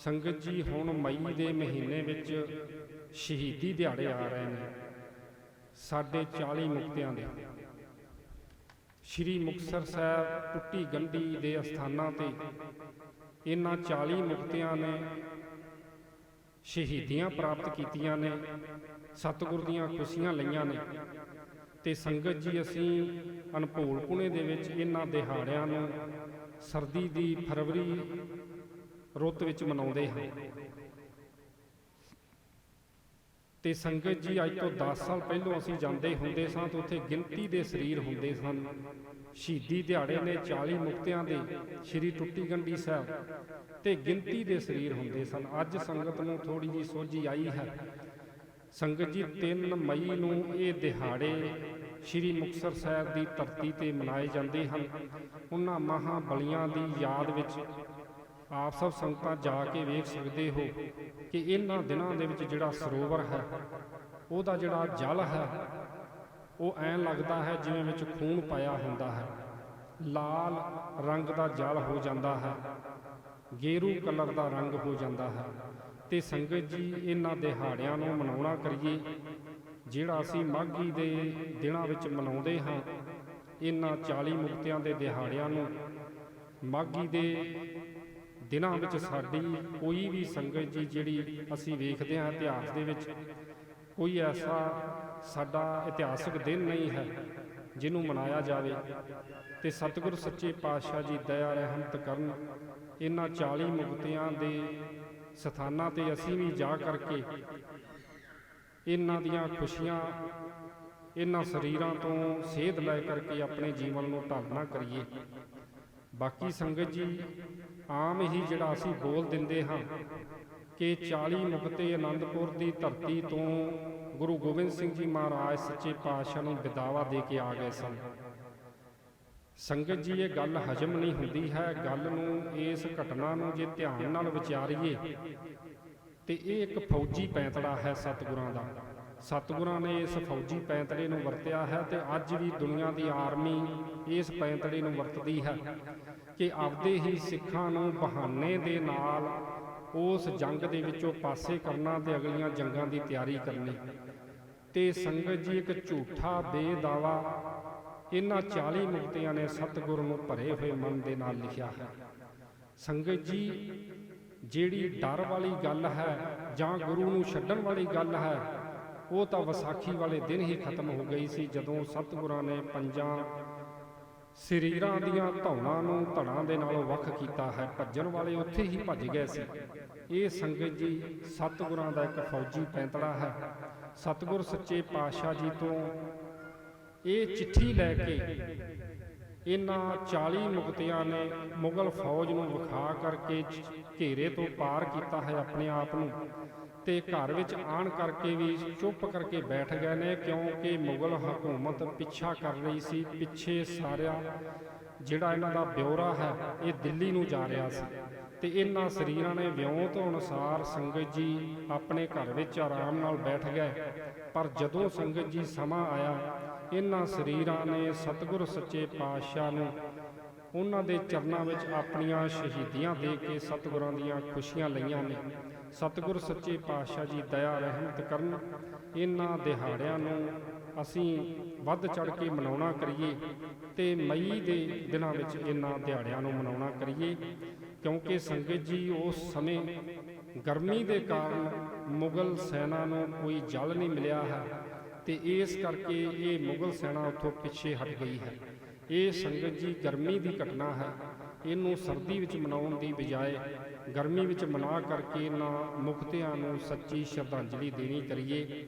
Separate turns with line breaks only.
ਸੰਗਤ ਜੀ, ਹੁਣ ਮਈ ਦੇ ਮਹੀਨੇ ਵਿੱਚ ਸ਼ਹੀਦੀ ਦਿਹਾੜੇ ਆ ਰਹੇ ਨੇ। ਸਾਡੇ 40 ਮੁਕਤਿਆਂ ਦੇ। ਸ਼੍ਰੀ ਮੁਕਤਸਰ ਸਾਹਿਬ ਟੁੱਟੀ ਗੰਢੀ ਦੇ ਅਸਥਾਨਾਂ ਤੇ ਇਹਨਾਂ 40 ਮੁਕਤਿਆਂ ਨੇ ਸ਼ਹੀਦੀਆਂ ਪ੍ਰਾਪਤ ਕੀਤੀਆਂ ਨੇ, ਸਤਿਗੁਰ ਦੀਆਂ ਖੁਸ਼ੀਆਂ ਲਈਆਂ ਨੇ ਤੇ ਸੰਗਤ ਜੀ, ਅਸੀਂ ਅਨਭੂਲ ਪੁਣੇ ਦੇ ਵਿੱਚ ਇਹਨਾਂ ਦਿਹਾੜਿਆਂ ਨੂੰ ਸਰਦੀ ਦੀ ਫਰਵਰੀ ਰੁੱਤ ਵਿੱਚ ਮਨਾਉਂਦੇ ਹਾਂ ਤੇ ਸੰਗਤ ਜੀ, ਅੱਜ ਤੋਂ 10 ਸਾਲ ਪਹਿਲਾਂ ਅਸੀਂ ਜਾਂਦੇ ਹੁੰਦੇ ਸਾਂ ਤਾਂ ਉੱਥੇ ਗਿਣਤੀ ਦੇ ਸਰੀਰ ਹੁੰਦੇ ਸਨ। ਸ਼ਹੀਦੀ ਦਿਹਾੜੇ ਨੇ 40 ਮੁਕਤਿਆਂ ਦੇ ਸ਼੍ਰੀ ਟੁੱਟੀ ਗੰਢੀ ਸਾਹਿਬ ਤੇ ਗਿਣਤੀ ਦੇ ਸਰੀਰ ਹੁੰਦੇ ਸਨ। ਅੱਜ ਸੰਗਤ ਨੂੰ ਥੋੜੀ ਜੀ ਸੋਝੀ ਆਈ ਹੈ। ਸੰਗਤ ਜੀ 3 ਮਈ ਨੂੰ ਇਹ ਦਿਹਾੜੇ ਸ਼੍ਰੀ ਮੁਕਤਸਰ ਸਾਹਿਬ ਦੀ ਧਰਤੀ ਤੇ ਮਨਾਏ ਜਾਂਦੇ ਹਨ। ਉਹਨਾਂ ਮਹਾ ਬਲੀਆਂ ਦੀ ਯਾਦ ਵਿੱਚ ਆਪ ਸਭ ਸੰਗਤਾਂ ਜਾ ਕੇ ਵੇਖ ਸਕਦੇ ਹੋ ਕਿ ਇਹਨਾਂ ਦਿਨਾਂ ਦੇ ਵਿੱਚ ਜਿਹੜਾ ਸਰੋਵਰ ਹੈ, ਉਹਦਾ ਜਿਹੜਾ ਜਲ ਹੈ, ਉਹ ਐਂ ਲੱਗਦਾ ਹੈ ਜਿਵੇਂ ਵਿੱਚ ਖੂਨ ਪਾਇਆ ਹੁੰਦਾ ਹੈ। ਲਾਲ ਰੰਗ ਦਾ ਜਲ ਹੋ ਜਾਂਦਾ ਹੈ, ਗੇਰੂ ਕਲਰ ਦਾ ਰੰਗ ਹੋ ਜਾਂਦਾ ਹੈ। ਤੇ ਸੰਗਤ ਜੀ, ਇਹਨਾਂ ਦਿਹਾੜਿਆਂ ਨੂੰ ਮਨਾਉਣਾ ਕਰੀਏ, ਜਿਹੜਾ ਅਸੀਂ ਮਾਘੀ ਦੇ ਦਿਨਾਂ ਵਿੱਚ ਮਨਾਉਂਦੇ ਹਾਂ, ਇਹਨਾਂ 40 ਮੁਕਤਿਆਂ ਦੇ ਦਿਹਾੜਿਆਂ ਨੂੰ ਮਾਘੀ ਦੇ ਦਿਨਾਂ ਵਿੱਚ ਸਾਡੀ ਕੋਈ ਵੀ ਸੰਗਤ ਜੀ ਜਿਹੜੀ ਅਸੀਂ ਵੇਖਦੇ ਹਾਂ ਇਤਿਹਾਸ ਦੇ ਵਿੱਚ, ਕੋਈ ਐਸਾ ਸਾਡਾ ਇਤਿਹਾਸਕ ਦਿਨ ਨਹੀਂ ਹੈ ਜਿਹਨੂੰ ਮਨਾਇਆ ਜਾਵੇ। ਤੇ ਸਤਿਗੁਰ ਸੱਚੇ ਪਾਤਸ਼ਾਹ ਜੀ ਦਇਆ, ਰਹਿਮਤ ਕਰਨ ਇਹਨਾਂ 40 ਮੁਕਤਿਆਂ ਦੇ ਸਥਾਨਾਂ ਤੇ ਅਸੀਂ ਵੀ ਜਾ ਕਰਕੇ ਇਹਨਾਂ ਦੀਆਂ ਖੁਸ਼ੀਆਂ, ਇਹਨਾਂ ਸਰੀਰਾਂ ਤੋਂ ਸੇਧ ਲੈ ਕਰਕੇ ਆਪਣੇ ਜੀਵਨ ਨੂੰ ਢਾਲਣਾ ਕਰੀਏ। ਬਾਕੀ ਸੰਗਤ ਜੀ ਆਮ ਹੀ ਜਿਹੜਾ ਅਸੀਂ ਬੋਲ ਦਿੰਦੇ ਹਾਂ ਕਿ 40 ਮੁਕਤੇ ਆਨੰਦਪੁਰ ਦੀ ਧਰਤੀ ਤੋਂ ਗੁਰੂ ਗੋਬਿੰਦ ਸਿੰਘ ਜੀ ਮਹਾਰਾਜ ਸੱਚੇ ਪਾਤਸ਼ਾਹ ਨੂੰ ਵਿਦਾਵਾ ਦੇ ਕੇ ਆ ਗਏ ਸਨ। ਸੰਗਤ ਜੀ, ਇਹ ਗੱਲ ਹਜਮ ਨਹੀਂ ਹੁੰਦੀ ਹੈ। ਗੱਲ ਨੂੰ, ਇਸ ਘਟਨਾ ਨੂੰ ਜੇ ਧਿਆਨ ਨਾਲ ਵਿਚਾਰੀਏ, ਤੇ ਇਹ ਇੱਕ ਫੌਜੀ ਪੈਂਤੜਾ ਹੈ ਸਤਿਗੁਰਾਂ ਦਾ। ਸਤਿਗੁਰਾਂ ਨੇ ਇਸ ਫੌਜੀ ਪੈਂਤੜੇ ਨੂੰ ਵਰਤਿਆ ਹੈ ਤੇ ਅੱਜ ਵੀ ਦੁਨੀਆ ਦੀ ਆਰਮੀ ਇਸ ਪੈਂਤੜੇ ਨੂੰ ਵਰਤਦੀ ਹੈ ਕਿ ਆਪਦੇ ਹੀ ਸਿੱਖਾਂ ਨੂੰ ਬਹਾਨੇ ਦੇ ਨਾਲ ਉਸ ਜੰਗ ਦੇ ਵਿੱਚੋਂ ਪਾਸੇ ਕਰਨਾ ਤੇ ਅਗਲੀਆਂ ਜੰਗਾਂ ਦੀ ਤਿਆਰੀ ਕਰਨੀ। ਤੇ ਸੰਗਤ ਜੀ ਇੱਕ ਝੂਠਾ ਬੇਦਾਵਾ ਇਹਨਾਂ 40 ਮੁਕਤਿਆਂ ਨੇ ਸਤਿਗੁਰੂ ਨੂੰ ਭਰੇ ਹੋਏ ਮਨ ਦੇ ਨਾਲ ਲਿਖਿਆ ਹੈ। ਸੰਗਤ ਜੀ, ਜਿਹੜੀ ਡਰ ਵਾਲੀ ਗੱਲ ਹੈ ਜਾਂ ਗੁਰੂ ਨੂੰ ਛੱਡਣ ਵਾਲੀ ਗੱਲ ਹੈ ਉਹ ਤਾਂ ਵਿਸਾਖੀ ਵਾਲੇ ਦਿਨ ਹੀ ਖਤਮ ਹੋ ਗਈ ਸੀ, ਜਦੋਂ ਸਤਿਗੁਰਾਂ ਨੇ ਪੰਜਾਂ ਸਰੀਰਾਂ ਦੀਆਂ ਧੌਣਾਂ ਨੂੰ ਧੜਾਂ ਦੇ ਨਾਲੋਂ ਵੱਖ ਕੀਤਾ ਹੈ, ਭੱਜਣ ਵਾਲੇ ਉੱਥੇ ਹੀ ਭੱਜ ਗਏ ਸੀ। ਇਹ ਸੰਗਤ ਜੀ ਸਤਿਗੁਰਾਂ ਦਾ ਇੱਕ ਫੌਜੀ ਪੈਂਤੜਾ ਹੈ। ਸਤਿਗੁਰ ਸੱਚੇ ਪਾਤਸ਼ਾਹ ਜੀ ਤੋਂ ਇਹ ਚਿੱਠੀ ਲੈ ਕੇ ਇਹਨਾਂ 40 ਮੁਕਤਿਆਂ ਨੇ ਮੁਗਲ ਫੌਜ ਨੂੰ ਵਿਖਾ ਕਰਕੇ ਘੇਰੇ ਤੋਂ ਪਾਰ ਕੀਤਾ ਹੈ ਆਪਣੇ ਆਪ ਨੂੰ। ਤੇ ਘਰ ਵਿੱਚ ਆਣ ਕਰਕੇ ਵੀ ਚੁੱਪ ਕਰਕੇ ਬੈਠ ਗਏ ਨੇ, ਕਿਉਂਕਿ ਮੁਗਲ ਹਕੂਮਤ ਪਿੱਛਾ ਕਰ ਰਹੀ ਸੀ, ਪਿੱਛੇ ਸਾਰਿਆ ਜਿਹੜਾ ਇਹਨਾਂ ਦਾ ਬਿਉਰਾ ਹੈ, ਇਹ ਦਿੱਲੀ ਨੂੰ ਜਾ ਰਿਹਾ ਸੀ। ਤੇ ਇਹਨਾਂ ਸਰੀਰਾਂ ਨੇ ਵਿਉਂਤ ਅਨੁਸਾਰ ਸੰਗਤ ਜੀ ਆਪਣੇ ਘਰ ਵਿੱਚ ਆਰਾਮ ਨਾਲ ਬੈਠ ਗਏ। ਪਰ ਜਦੋਂ ਸੰਗਤ ਜੀ ਸਮਾਂ ਆਇਆ, ਇਹਨਾਂ ਸਰੀਰਾਂ ਨੇ ਸਤਿਗੁਰ ਸੱਚੇ ਪਾਤਸ਼ਾਹ ਨੂੰ ਉਹਨਾਂ ਦੇ ਚਰਨਾਂ ਵਿੱਚ ਆਪਣੀਆਂ ਸ਼ਹੀਦੀਆਂ ਦੇ ਕੇ ਸਤਿਗੁਰਾਂ ਦੀਆਂ ਖੁਸ਼ੀਆਂ ਲਈਆਂ ਨੇ। ਸਤਿਗੁਰ ਸੱਚੇ ਪਾਤਸ਼ਾਹ ਜੀ ਦਇਆ, ਰਹਿਮਤ ਕਰਨ। ਇਹਨਾਂ ਦਿਹਾੜਿਆਂ ਨੂੰ ਅਸੀਂ ਵੱਧ ਚੜ ਕੇ ਮਨਾਉਣਾ ਕਰੀਏ ਤੇ ਮਈ ਦੇ ਦਿਨਾਂ ਵਿੱਚ ਇਹਨਾਂ ਦਿਹਾੜਿਆਂ ਨੂੰ ਮਨਾਉਣਾ ਕਰੀਏ, ਕਿਉਂਕਿ ਸੰਗਤ ਜੀ, ਉਸ ਸਮੇਂ ਗਰਮੀ ਦੇ ਕਾਰਨ ਮੁਗਲ ਸੈਨਾ ਨੂੰ ਕੋਈ ਜਲ ਨਹੀਂ ਮਿਲਿਆ ਹੈ ਤੇ ਇਸ ਕਰਕੇ ਇਹ ਮੁਗਲ ਸੈਨਾ ਉੱਥੋਂ ਪਿੱਛੇ ਹਟ ਗਈ ਹੈ। ਇਹ ਸੰਗਤ ਜੀ ਗਰਮੀ ਦੀ ਘਟਨਾ ਹੈ। ਇਹਨੂੰ ਸਰਦੀ ਵਿੱਚ ਮਨਾਉਣ ਦੀ ਬਜਾਏ ਗਰਮੀ ਵਿੱਚ ਮਨਾ ਕਰਕੇ ਇਹਨਾਂ ਮੁਕਤਿਆਂ ਨੂੰ ਸੱਚੀ ਸ਼ਰਧਾਂਜਲੀ ਦੇਣੀ ਕਰੀਏ।